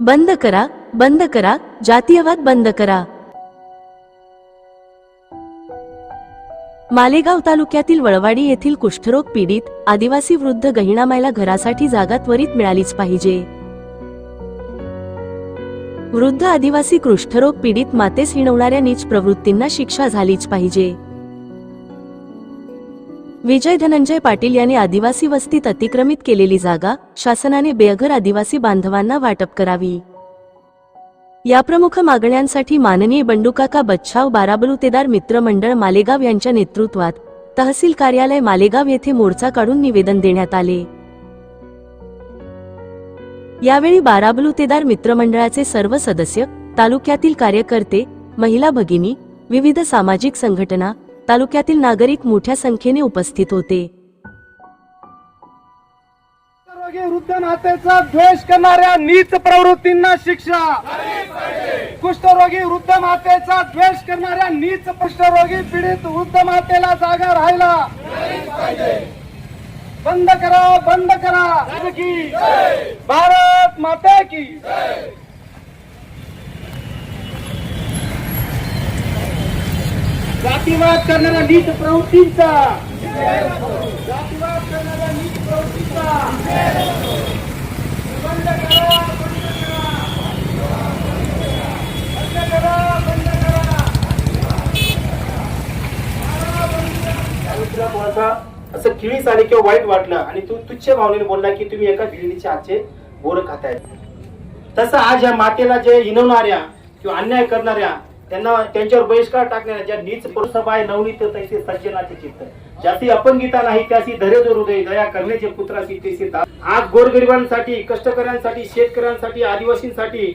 बंद करा बंद करा जातीयवाद बंद करा. मालेगाव तालुक्यातील वळवाडी येथील कुष्ठरोग पीडित आदिवासी वृद्ध गहिणामायला घरासाठी जागा त्वरित मिळालीच पाहिजे. वृद्ध आदिवासी कुष्ठरोग पीडित मातेस हिणवणाऱ्या नीच प्रवृत्तींना शिक्षा झालीच पाहिजे. विजय धनंजय पाटील यांनी आदिवासी वस्तीत अतिक्रमित केलेली जागा शासनाने बेघर आदिवासी बांधवांना वाटप करावी. या प्रमुख मागण्यांसाठी माननीय बंडूकाका बच्छाव बाराबलुतेदार मित्रमंडळ मालेगाव यांच्या नेतृत्वात तहसील कार्यालय मालेगाव येथे मोर्चा काढून निवेदन देण्यात आले. यावेळी बाराबलुतेदार मित्रमंडळाचे सर्व सदस्य तालुक्यातील कार्यकर्ते महिला भगिनी विविध सामाजिक संघटना तालुक्यातील नागरिक मोठ्या संख्येने उपस्थित होते. कुष्ठरोगी वृद्ध नातेचा द्वेष करणाऱ्या नीच प्रवृत्तींना शिक्षा. कुष्ठरोगी वृद्ध मातेचा द्वेष करणाऱ्या नीच कुष्ठरोगी पीडित वृद्ध मातेला जागा राहिला बंद करा बंद करा. की भारत माता की. जातीवाद करणाऱ्या नीट प्रवृत्तींचा. जातीवाद करणाऱ्या नीच प्रवृत्तींचा. असं किळीस आली किंवा वाईट वाटलं आणि तू तुच्छ भावनेने बोलला की तुम्ही एका भिडणीच्या आजचे बोर खाताय. तसं आज या मातेला जे हिनवणाऱ्या किंवा अन्याय करणाऱ्या त्यांना त्यांच्यावर बहिष्कार टाकणाऱ्या ज्या नीच पुरसभा आहे नवनीत तैसे सज्जनाचे चित्त ज्याची अपंगिता नाही त्याची धैर्य हृदय दया करण्याचे पुत्राची तेसी आज गोरगरिबांसाठी कष्टकऱ्यांसाठी शेतकऱ्यांसाठी आदिवासींसाठी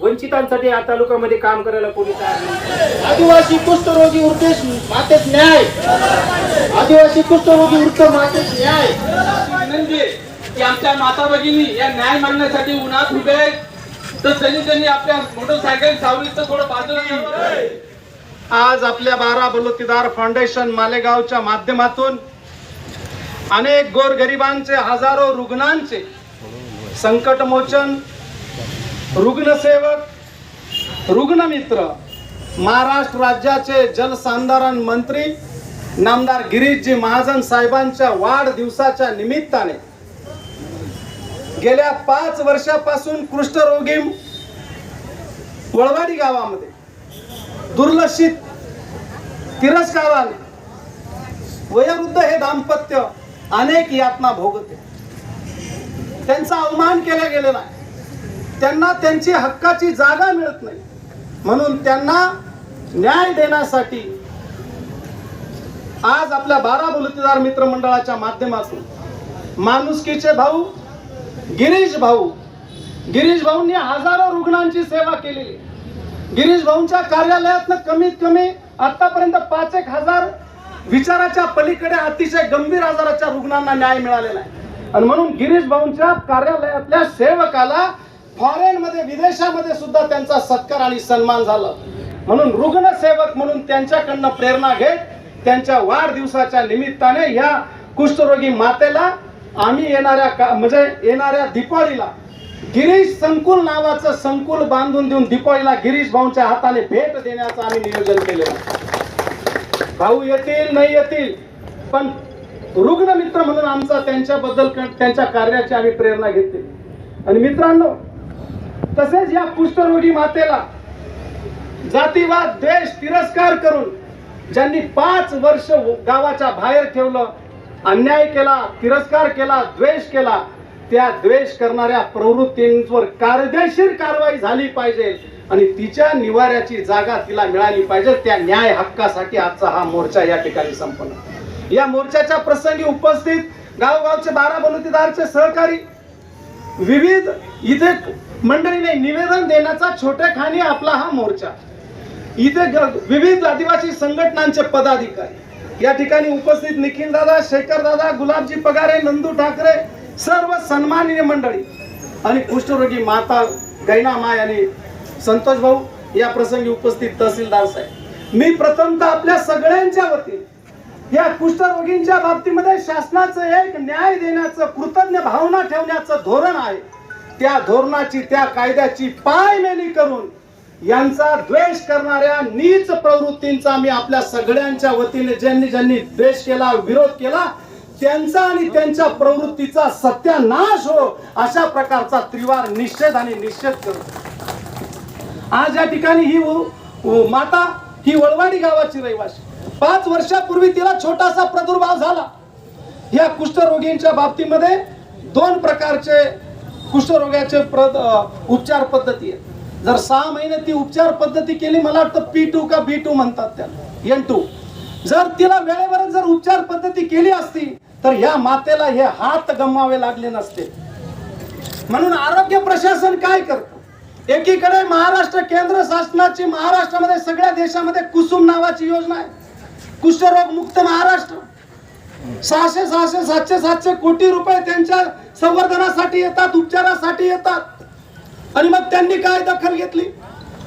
वंचितांसाठी या तालुक्यामध्ये काम करायला कोणी तयार नाही. आदिवासी कुष्ठरोगी उद्देश मातेच न्याय. आदिवासी कुष्ठरोगी वृत्त मातेच न्याय. विनंती की आमच्या माता भगिनी या न्याय मागण्यासाठी उन्हात उभे तर त्यांनी त्यांनी आपल्या मोटरसायकल सावलीत थोडं बाजूला आज आपल्या बारा बलुतेदार फाउंडेशन मालेगावच्या माध्यमातून अनेक गोरगरिबांचे हजारो रुग्णांचे संकटमोचन रुग्णसेवक रुग्णमित्र महाराष्ट्र राज्याचे जलसंधारण मंत्री नामदार गिरीशजी महाजन साहेबांच्या वाढदिवसाच्या निमित्ताने गेल्या पाच वर्षापासून कृष्ठरोगी वळवाडी गावामध्ये दुर्लक्षित तिरस्काराने वयोवृद्ध हे दाम्पत्य अनेक यातना भोगते. त्यांचा अवमान केला गेलेला आहे. त्यांना त्यांची हक्काची जागा मिळत नाही. म्हणून त्यांना न्याय देण्यासाठी आज आपल्या बारा बलुतेदार मित्रमंडळाच्या माध्यमातून माणुसकीचे भाऊ गिरीश भाऊ. गिरीश भाऊंनी हजारो रुग्णांची सेवा केलेली. गिरीश भाऊंच्या कार्यालयातनं कमीत कमी आतापर्यंत पाच एक हजार विचाराच्या पलीकडे अतिशय गंभीर आजाराच्या रुग्णांना न्याय मिळालेला आहे. आणि म्हणून गिरीश भाऊंच्या कार्यालयातल्या सेवकाला फॉरेन मध्ये विदेशामध्ये सुद्धा त्यांचा सत्कार आणि सन्मान झाला. म्हणून रुग्णसेवक म्हणून त्यांच्याकडनं प्रेरणा घेत त्यांच्या वाढदिवसाच्या निमित्ताने या कुष्ठरोगी मातेला आम्ही येणाऱ्या का- म्हणजे येणाऱ्या दीपावलीला गिरीश संकुल नावाचं संकुल बांधून देऊन दीपावलीला गिरीश भाऊंच्या हाताने भेट देण्याचं आम्ही नियोजन केलेलं भाऊ येतील नाही येतील पण रुग्ण मित्र म्हणून आमचा त्यांच्याबद्दल क- त्यांच्या कार्याची आम्ही प्रेरणा घेतली. आणि मित्रांनो तसेच या कुष्ठरोगी मातेला जातीवाद द्वेष तिरस्कार करून ज्यांनी पाच वर्ष गावाच्या बाहेर ठेवलं अन्याय केला तिरस्कार केला द्वेष केला त्या द्वेष करणाऱ्या प्रवृत्तींवर कायदेशीर कारवाई झाली पाहिजे आणि तिच्या निवाऱ्याची जागा तिला मिळाली पाहिजे. त्या न्याय हक्कासाठी आजचा हा मोर्चा या ठिकाणी संपन्न. या मोर्चाच्या प्रसंगी उपस्थित गावगावचे बारा बलुतेदारचे सहकारी विविध इथे मंडळीने निवेदन देण्याचा छोटेखानी आपला हा मोर्चा. इथे विविध आदिवासी संघटनांचे पदाधिकारी या ठिकाणी उपस्थित निखिल दादा शेखर दादा गुलाबजी पगारे नंदू ठाकरे सर्व सन्माननीय मंडळी आणि कुष्ठरोगी माता गैना माय आणि संतोष भाऊ या प्रसंगी उपस्थित तहसीलदार साहेब. मी प्रथमतः आपल्या सगळ्यांच्या वतीने या कुष्ठरोगींच्या बाबतीमध्ये शासनाचं एक न्याय देण्याचं कृतज्ञ भावना ठेवण्याचं धोरण आहे. त्या धोरणाची त्या कायद्याची पायमेली करून यांचा द्वेष करणाऱ्या नीच प्रवृत्तींचा मी आपल्या सगळ्यांच्या वतीने ज्यांनी ज्यांनी द्वेष केला विरोध केला त्यांचा आणि त्यांच्या प्रवृत्तीचा सत्यानाश हो अशा प्रकारचा त्रिवार निषेध आणि निषेध करतो आज या ठिकाणी ही माता ही वळवाडी गावाची रहिवाशी पाच वर्षापूर्वी तिला छोटासा प्रादुर्भाव झाला. या कुष्ठरोगींच्या बाबतीमध्ये दोन प्रकारचे कुष्ठरोगाचे प्र उपचार पद्धती आहेत. जर सहा महिने ती उपचार पद्धती केली मला वाटतं पी टू का बी टू म्हणतात त्याला एन टू जर तिला वेळेवर जर उपचार पद्धती केली असती तर ह्या मातेला हे हात गमवावे लागले नसते. म्हणून आरोग्य प्रशासन काय करत? एकीकडे महाराष्ट्र केंद्र शासनाची महाराष्ट्रामध्ये सगळ्या देशामध्ये कुसुम नावाची योजना आहे. कुष्ठरोग मुक्त महाराष्ट्र. सहाशे सहाशे सातशे सातशे कोटी रुपये त्यांच्या संवर्धनासाठी येतात उपचारासाठी येतात. आणि मग त्यांनी काय दखल घेतली?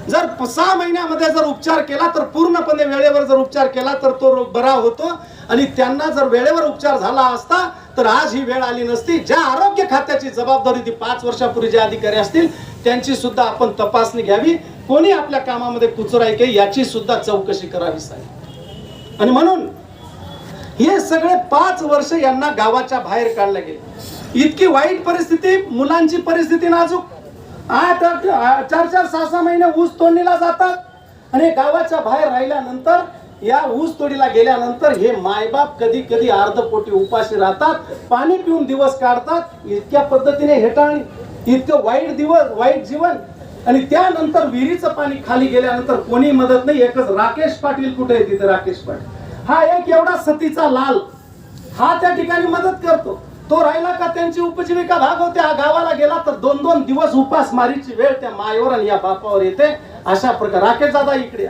जर सहा महिन्यामध्ये जर उपचार केला तर पूर्णपणे वेळेवर जर उपचार केला तर तो रोग बरा होतो. आणि त्यांना जर वेळेवर उपचार झाला असता तर आज ही वेळ आली नसती. ज्या आरोग्य खात्याची जबाबदारी ती पाच वर्षापूर्वी जे अधिकारी असतील त्यांची सुद्धा आपण तपासणी घ्यावी. कोणी आपल्या कामामध्ये कुचराई केली याची सुद्धा चौकशी करावी साहेब. आणि म्हणून हे सगळे पाच वर्ष यांना गावाच्या बाहेर काढले गेले. इतकी वाईट परिस्थिती मुलांची परिस्थिती नाजूक. आता चार चार सहा सहा महिने ऊस तोडणीला जातात. आणि गावाच्या बाहेर राहिल्यानंतर या ऊस तोडीला गेल्यानंतर हे मायबाप कधी कधी अर्धपोटी उपाशी राहतात पाणी पिऊन दिवस काढतात इतक्या पद्धतीने हेटाळणी इतकं वाईट दिवस वाईट जीवन. आणि त्यानंतर विहिरीचं पाणी खाली गेल्यानंतर कोणी मदत नाही एकच राकेश पाटील कुठे आहे तिथे राकेश पाटील? हा एक एवढा सतीचा लाल. हा त्या ठिकाणी मदत करतो. तो राहिला का? त्यांची उपजीविका भागवते हा गावाला गेला तर दोन दोन दिवस उपास मारीची वेळ त्या मायवर आणि या बापावर येते. अशा प्रकार राकेश दादा इकडे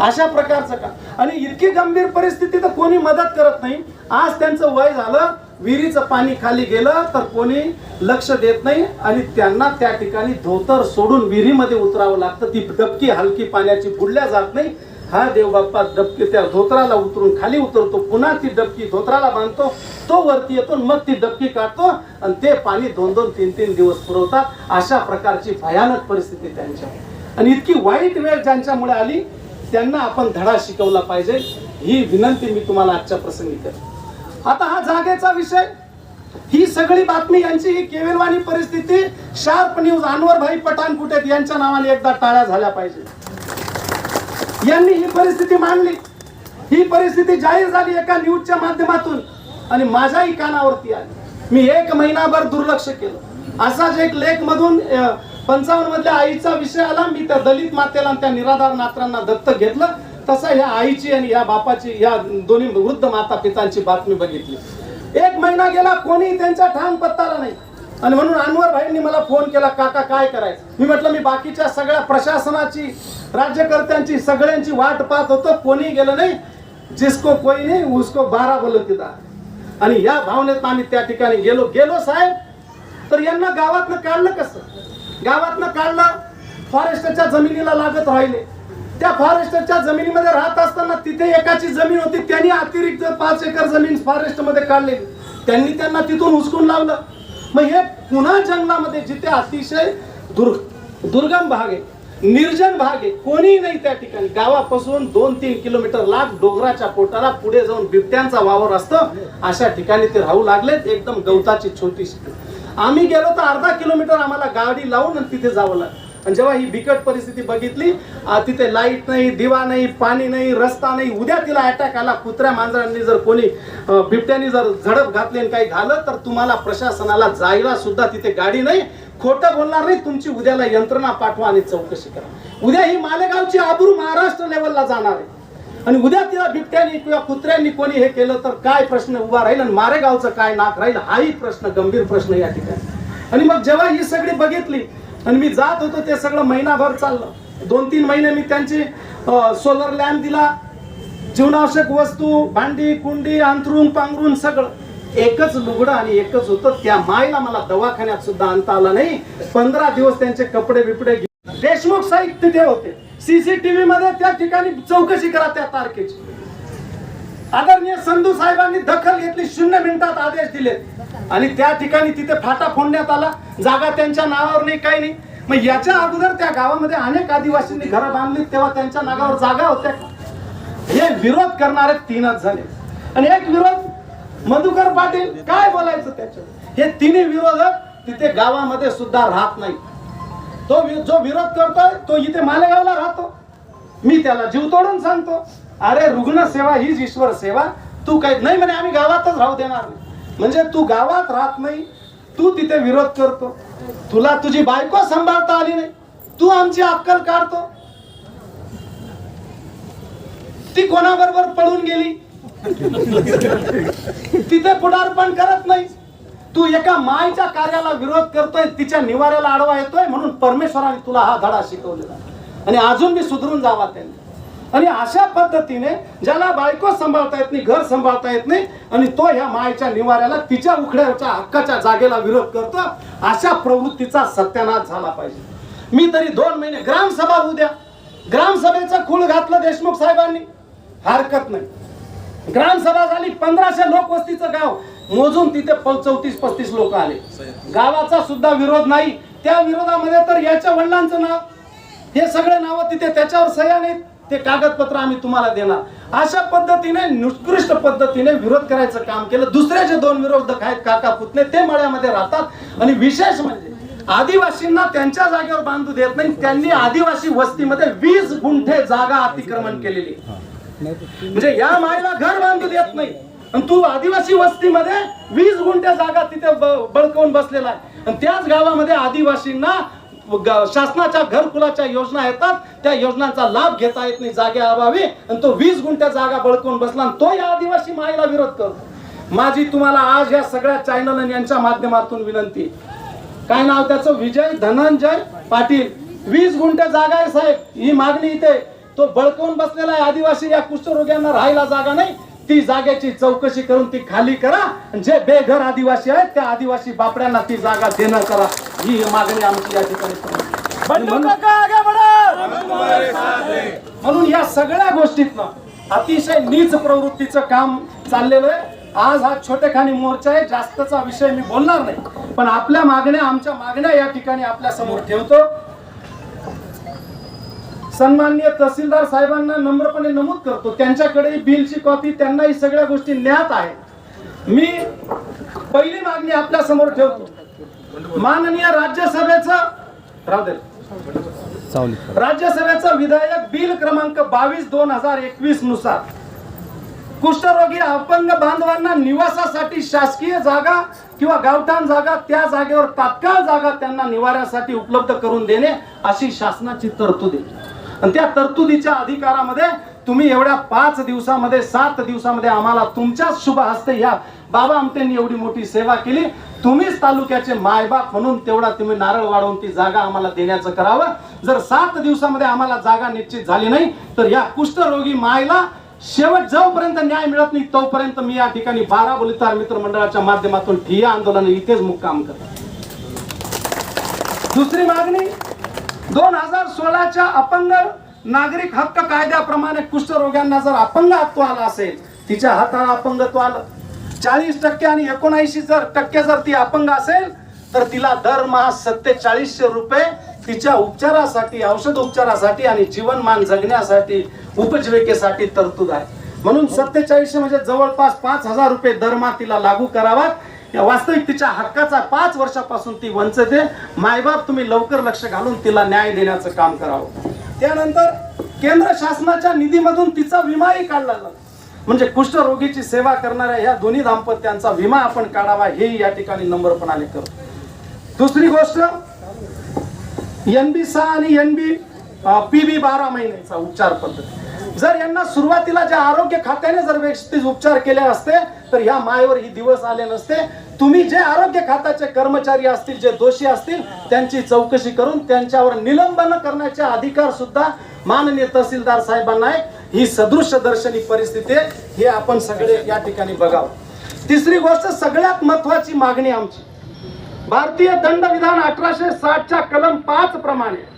अशा प्रकारचं का आणि इतकी गंभीर परिस्थिती तर कोणी मदत करत नाही. आज त्यांचं वय झालं विहिरीचं पाणी खाली गेलं तर कोणी लक्ष देत नाही. आणि त्यांना त्या ठिकाणी धोतर सोडून विहिरीमध्ये उतरावं लागतं. ती डबकी हलकी पाण्याची बुडल्या जात नाही. हा देवबाप्पा डबकी त्या धोत्राला उतरून खाली उतरतो पुन्हा ती डबकी धोत्राला बांधतो तो वरती येतो मग ती डबकी काढतो आणि ते पाणी दोन दोन तीन तीन दिवस पुरवतात. अशा प्रकारची भयानक परिस्थिती त्यांच्या आणि इतकी वाईट वेळ ज्यांच्यामुळे आली त्यांना आपण धडा शिकवला पाहिजे. ही विनंती मी तुम्हाला आजच्या प्रसंगी करतो. आता हा जागेचा विषय. ही सगळी बातमी यांची ही केविलवाणी परिस्थिती शार्प न्यूज अनवर भाई पठाण कुठे यांच्या नावाने एकदा टाळ्या झाल्या पाहिजे. यांनी ही परिस्थिती मांडली. ही परिस्थिती जाहीर झाली एका न्यूजच्या माध्यमातून आणि माझ्याही कानावरती आली. मी एक महिनाभर दुर्लक्ष केलं. असाच एक लेख मधून पंचावन्न मधल्या आईचा विषय आला मी त्या दलित मातेला त्या निराधार नात्रांना दत्तक घेतलं. तसा ह्या आईची आणि ह्या बापाची ह्या दोन्ही वृद्ध माता पितांची बातमी बघितली. एक महिना गेला कोणी त्यांचा ठाम पत्ताला नाही. आणि म्हणून अनवर भाईंनी मला फोन केला काका काय करायचं? मी म्हटलं मी बाकीच्या सगळ्या प्रशासनाची राज्यकर्त्यांची सगळ्यांची वाट पाहत होतो कोणी गेलं नाही जिसको कोई नाही उसको बारा बोलत तिथं. आणि या भावनेत आम्ही त्या ठिकाणी गेलो. गेलो साहेब तर यांना गावातनं काढलं कसं? गावातनं काढलं फॉरेस्टच्या जमिनीला लागत राहिले. त्या फॉरेस्टच्या जमिनीमध्ये राहत असताना तिथे एकाची जमीन होती त्यांनी अतिरिक्त पाच एकर जमीन फॉरेस्टमध्ये काढलेली. त्यांनी त्यांना तिथून हुसकून लावलं. मग हे पुन्हा जंगलामध्ये जिथे अतिशय दुर् दुर्गम भाग आहे निर्जन भाग आहे कोणीही नाही त्या ठिकाणी. गावापासून दोन तीन किलोमीटर लाग डोंगराच्या पोटाला पुढे जाऊन बिबट्यांचा वावर असतो अशा ठिकाणी ते राहू लागलेत एकदम गवताची छोटीशी. आम्ही गेलो तर अर्धा किलोमीटर आम्हाला गाडी लावून आणि तिथे जावं लागलं. आणि जेव्हा ही बिकट परिस्थिती बघितली तिथे लाइट नाही दिवा नाही पाणी नाही रस्ता नाही उद्या तिला अटॅक आला कुत्र्या मांजरांनी जर कोणी बिबट्यानी जर झडप घातली आणि काही झालं तर तुम्हाला प्रशासनाला जायला सुद्धा तिथे गाडी नाही. खोटं बोलणार नाही तुमची उद्याला यंत्रणा पाठवा आणि चौकशी करा. उद्या ही मालेगावची आबरू महाराष्ट्र लेवलला जाणार आहे. आणि उद्या तिला बिबट्यानी किंवा कुत्र्यांनी कोणी हे केलं तर काय प्रश्न उभा राहील आणि मारेगावचं काय नाक राहील हाही प्रश्न गंभीर प्रश्न या ठिकाणी. आणि मग जेव्हा ही सगळी बघितली आणि मी जात होतो ते सगळं महिनाभर चाललं. दोन तीन महिने मी त्यांची सोलर लॅम्प दिला. जीवनावश्यक वस्तू भांडी कुंडी अंथरून पांघरून सगळं. एकच लुगडं आणि एकच होतं. त्या मायला मला दवाखान्यात सुद्धा आणता आला नाही. पंधरा दिवस त्यांचे कपडे बिपडे देशमुख साहित्य तिथे होते. सीसीटीव्ही मध्ये त्या ठिकाणी चौकशी करा त्या तारखेची. आदरणीय संधू साहेबांनी दखल घेतली शून्य मिनिटात आदेश दिले. आणि त्या ठिकाणी तिथे फाटा फोडण्यात आला. जागा त्यांच्या नावावर नाही काही नाही. मग याच्या अगोदर त्या गावामध्ये अनेक आदिवासींनी घरं बांधली तेव्हा त्यांच्या नावावर जागा होत्या. का? हे विरोध करणारे तीनच झाले आणि एक विरोध मधुकर पाटील काय बोलायचं त्याच्यात हे तिन्ही विरोधक तिथे गावामध्ये सुद्धा राहत नाही तो वि- जो विरोध करतोय तो इथे मालेगावला राहतो. मी त्याला जीव तोडून सांगतो. अरे रुग्ण सेवा हीच ईश्वर सेवा. तू काय नाही म्हणे आम्ही गावातच राहू देणार नाही. म्हणजे तू गावात राहत नाही तू तिथे विरोध करतो. तुला तुझी बायको सांभाळता आली नाही. तू आमची अक्कल काढतो. ती कोणाबरोबर पळून गेली? तिथे पुढारपण करत नाही. तू एका मायच्या कार्याला विरोध करतोय तिच्या निवाऱ्याला आडवा येतोय म्हणून परमेश्वराने तुला हा धडा शिकवलेला. आणि अजून मी सुधरून जावा त्यांनी. आणि अशा पद्धतीने ज्याला बायको सांभाळता येत नाही घर सांभाळता येत नाही आणि तो ह्या मायच्या निवाऱ्याला तिच्या उखड्याच्या हक्काच्या जागेला विरोध करतो अशा प्रवृत्तीचा सत्यानाश झाला पाहिजे. मी तरी दोन महिने ग्रामसभा उद्या ग्रामसभेचं खूळ घातलं देशमुख साहेबांनी. हरकत नाही. ग्रामसभा झाली पंधराशे लोकवस्तीचं गाव. मोजून तिथे चौतीस पस्तीस लोक आले. गावाचा सुद्धा विरोध नाही. त्या विरोधामध्ये तर याच्या वडिलांचं नाव. हे सगळे नावं तिथे त्याच्यावर सह्या नाहीत. ते कागदपत्र आम्ही तुम्हाला देणार. अशा पद्धतीने निकृष्ट पद्धतीने विरोध करायचं काम केलं. दुसरे जे दोन विरोधक आहेत काका पुतणे ते मळ्यामध्ये राहतात. आणि विशेष म्हणजे आदिवासींना त्यांच्या जागेवर बांधू देत नाही. त्यांनी आदिवासी वस्तीमध्ये वीस गुंठे जागा अतिक्रमण केलेली. म्हणजे या माईला घर बांधू देत नाही. आणि तू आदिवासी वस्तीमध्ये वीस गुंठे जागा तिथे बळकवून बसलेला आहे. आणि त्याच गावामध्ये आदिवासींना शासनाच्या घरकुलाच्या योजना येतात. त्या योजनांचा लाभ घेता येत नाही जागे अभावी. आणि तो वीस गुंठ्या जागा बळकवून बसला आणि तो या आदिवासी माईला विरोध करतो. माझी तुम्हाला आज या सगळ्या चॅनल यांच्या माध्यमातून विनंती. काय नाव त्याचं? विजय धनंजय पाटील. वीस गुंठे जागा आहे साहेब. ही मागणी इथे. तो बळकवून बसलेला आहे. आदिवासी या कुष्ठरोग्यांना राहायला जागा नाही. ती जागेची चौकशी करून ती खाली करा. जे बेघर आदिवासी आहेत त्या आदिवासी बापड्यांना ती जागा देणं करा. ही मागणी आमची या ठिकाणी म्हणून- म्हणून या सगळ्या गोष्टीतनं अतिशय नीच प्रवृत्तीचं काम चाललेलं आहे. आज हा छोटेखानी मोर्चा आहे. जास्तचा विषय मी बोलणार नाही. पण आपल्या मागण्या आमच्या मागण्या या ठिकाणी आपल्यासमोर ठेवतो. सन्माननीय तहसीलदार साहेबांना नम्रपणे नमूद करतो. त्यांच्याकडे बिलची कॉपी त्यांनाही सगळ्या गोष्टी ज्ञात आहेत. मी पहिली मागणी आपल्यासमोर ठेवतो. माननीय राज्यसभेचं राहू दे. राज्यसभेचं विधायक बिल क्रमांक बावीस दोन हजार एकवीसनुसार. कुष्ठरोगी अपंग बांधवांना निवासासाठी शासकीय जागा किंवा गावठाण जागा त्या जागेवर तात्काळ जागा त्यांना निवाऱ्यासाठी उपलब्ध करून देणे अशी शासनाची तरतूद आहे. आणि त्या तरतुदीच्या अधिकारामध्ये तुम्ही एवढ्या पाच दिवसामध्ये सात दिवसामध्ये आम्हाला तुमच्याच शुभ हस्ते या बाबा आमटेंनी एवढी मोठी सेवा केली. तुम्हीच तालुक्याचे मायबाप म्हणून तेवढा तुम्ही नारळ वाढवून ती जागा आम्हाला देण्याचं करावं. जर सात दिवसामध्ये आम्हाला जागा निश्चित झाली नाही तर या कुष्ठरोगी मायला शेवट जोपर्यंत न्याय मिळत नाही तोपर्यंत मी या ठिकाणी बारा बोलितार मित्र मंडळाच्या माध्यमातून ठिय्या आंदोलन इथेच मुक्काम करतो. दुसरी मागणी दोन हजार सोळाच्या अपंग नागरिक हक्क कायद्याप्रमाणे कुष्ठरोग्यांना जर अपंगत्व आला असेल तिच्या हाताला अपंगत्व आलं. चाळीस टक्के आणि एकोणऐंशी जर टक्के जर ती अपंग असेल तर तिला दरमहा सत्तेचाळीसशे रुपये तिच्या उपचारासाठी औषध उपचारासाठी आणि जीवनमान जगण्यासाठी उपजीविकेसाठी तरतूद आहे. म्हणून सत्तेचाळीसशे म्हणजे जवळपास पाच हजार रुपये दरमहा तिला लागू करावात. या वास्तविक तिच्या हक्काचा पाच वर्षापासून ती वंचित आहे. मायबाप तुम्ही लवकर लक्ष घालून तिला न्याय देण्याचं काम करावं. त्यानंतर केंद्र शासनाच्या निधीमधून तिचा विमाही काढला जातो. म्हणजे कुष्ठरोगीची सेवा करणाऱ्या या दोन्ही दाम्पत्यांचा विमा आपण काढावा हेही या ठिकाणी नम्रपणाने करतो. दुसरी गोष्ट एन बी सहा आणि एन बी पी बी बारा महिन्याचा उपचार पद्धती. जर यांना सुरुवातीला ज्या आरोग्य खात्याने जर व्यवस्थित उपचार केले असते तर ह्या मायेवर ही दिवस आले नसते. तुम्ही जे आरोग्य खात्याचे कर्मचारी असतील जे दोषी असतील त्यांची चौकशी करून त्यांच्यावर निलंबन करण्याचे अधिकार सुद्धा माननीय तहसीलदार साहेबांना आहे. ही सदृश्य दर्शनी परिस्थिती आहे. हे आपण सगळे या ठिकाणी बघावं. तिसरी गोष्ट सगळ्यात महत्वाची मागणी आमची. भारतीय दंडविधान अठराशे साठच्या कलम पाच प्रमाणे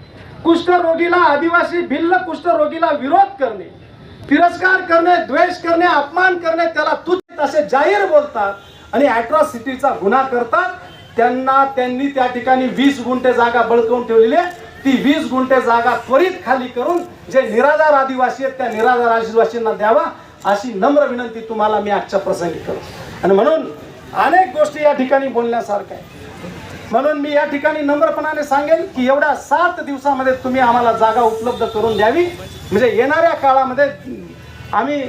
कुष्ठरोगीला आदिवासी भिल्ल कुष्ठरोगीला विरोध करणे तिरस्कार करणे द्वेष करणे अपमान करणे त्याला तुच्छ असे जाहीर बोलतात आणि अॅट्रॉसिटीचा गुन्हा करतात. त्यांना त्यांनी त्या ठिकाणी वीस गुंठे जागा बळकवून ठेवलेली आहे ती वीस गुंठे जागा त्वरित खाली करून जे निराधार आदिवासी आहेत त्या निराधार आदिवासींना द्यावा अशी नम्र विनंती तुम्हाला मी आजच्या प्रसंगी करतो. आणि म्हणून अनेक गोष्टी या ठिकाणी बोलण्यासारख्या आहे म्हणून मी या ठिकाणी नम्रपणाने सांगेन की एवढ्या सात दिवसामध्ये तुम्ही आम्हाला जागा उपलब्ध करून द्यावी. म्हणजे येणाऱ्या काळामध्ये आम्ही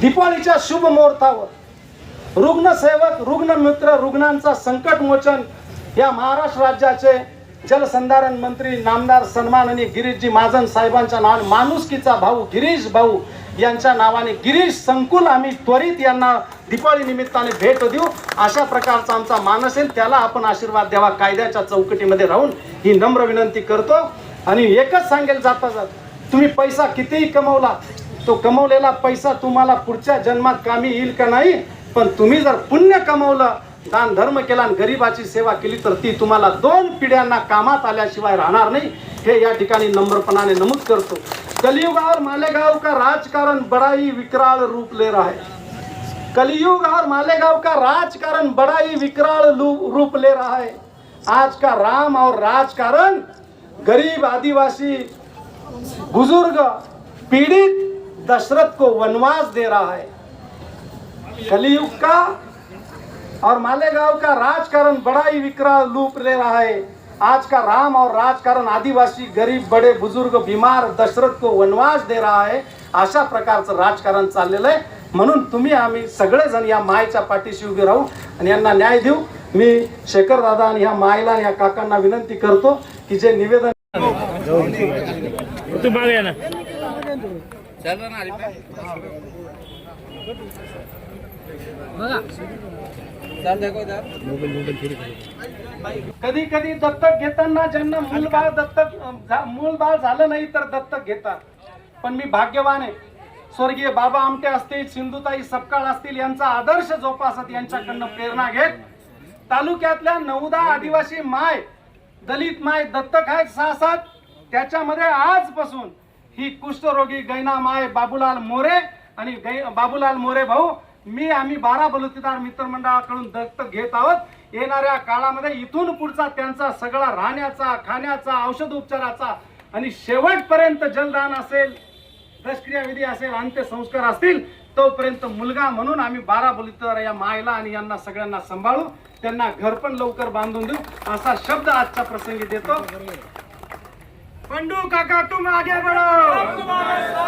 दीपावलीच्या शुभ मुहूर्तावर रुग्णसेवक रुग्णमित्र रुग्णांचा संकट मोचन या महाराष्ट्र राज्याचे जलसंधारण मंत्री नामदार सन्माननीय गिरीशजी महाजन साहेबांच्या नावाने माणुसकीचा भाऊ गिरीश भाऊ यांच्या नावाने गिरीश संकुल आम्ही त्वरित यांना दिपाळी निमित्ताने भेट देऊ. अशा प्रकारचा आमचा मानस आहे. त्याला आपण आशीर्वाद द्यावा. कायद्याच्या चौकटीमध्ये राहून ही नम्र विनंती करतो. आणि एकच सांगेल जाता जात. तुम्ही पैसा कितीही कमवला तो कमवलेला पैसा तुम्हाला पुढच्या जन्मात कामी येईल का नाही? पण तुम्ही जर पुण्य कमवलं दान धर्म केला आणि गरिबाची सेवा केली तर ती तुम्हाला दोन पिढ्यांना कामात आल्याशिवाय राहणार नाही. हे या ठिकाणी नम्रपणाने नमूद करतो. कलियुग और मालेगाव का राजकारण बड़ा ही विकराळ रूप ले रहा है. कलयुग और मालेगांव का राजकारण बड़ा ही विकराल रूप ले रहा है. आज का राम और राजकारण गरीब आदिवासी बुजुर्ग पीड़ित दशरथ को वनवास दे रहा है। कलयुग का और मालेगांव का राजकारण बड़ा ही विकराल रूप ले रहा है। आज का राम और राजकारण आदिवासी गरीब बड़े बुजुर्ग बीमार दशरथ को वनवास दे रहा है। अशा प्रकारचं राजकारण चाललेलं आहे। म्हणून तुम्ही आम्ही सगळेजण या मायेच्या पाठीशी उभे राहू आणि यांना न्याय देऊ. मी शेखर दादा आणि ह्या मायला आणि या काकांना विनंती करतो की जे निवेदन ना. कधी कधी दत्तक घेताना ज्यांना मूलबाळ दत्तक अं, झा- मूलबाळ झालं नाही तर दत्तक घेतात. पण मी भाग्यवान आहे. स्वर्गीय बाबा आमटे असतील सिंधुताई सपकाळ असतील यांचा आदर्श जोपासत यांच्याकडनं प्रेरणा घेत तालुक्यातल्या नऊदा आदिवासी माय दलित माय दत्तक आहेत सहा सात त्याच्यामध्ये आजपासून ही कुष्ठरोगी गैना माय बाबूलाल मोरे आणि गै- बाबूलाल मोरे भाऊ मी आम्ही बारा बलुतेदार मित्रमंडळाकडून दत्तक घेत आहोत. येणाऱ्या काळामध्ये इथून पुढचा त्यांचा सगळा राहण्याचा खाण्याचा औषध उपचाराचा आणि शेवटपर्यंत जलदान असेल दशक्रिया विधी असेल अंत्यसंस्कार असतील तोपर्यंत मुलगा म्हणून आम्ही बारा बलुतेदार या मायला आणि यांना सगळ्यांना सांभाळू. त्यांना घर पण लवकर बांधून देऊ. असा शब्द आजच्या प्रसंगी देतो. पंडू काका तुम आगे बढो.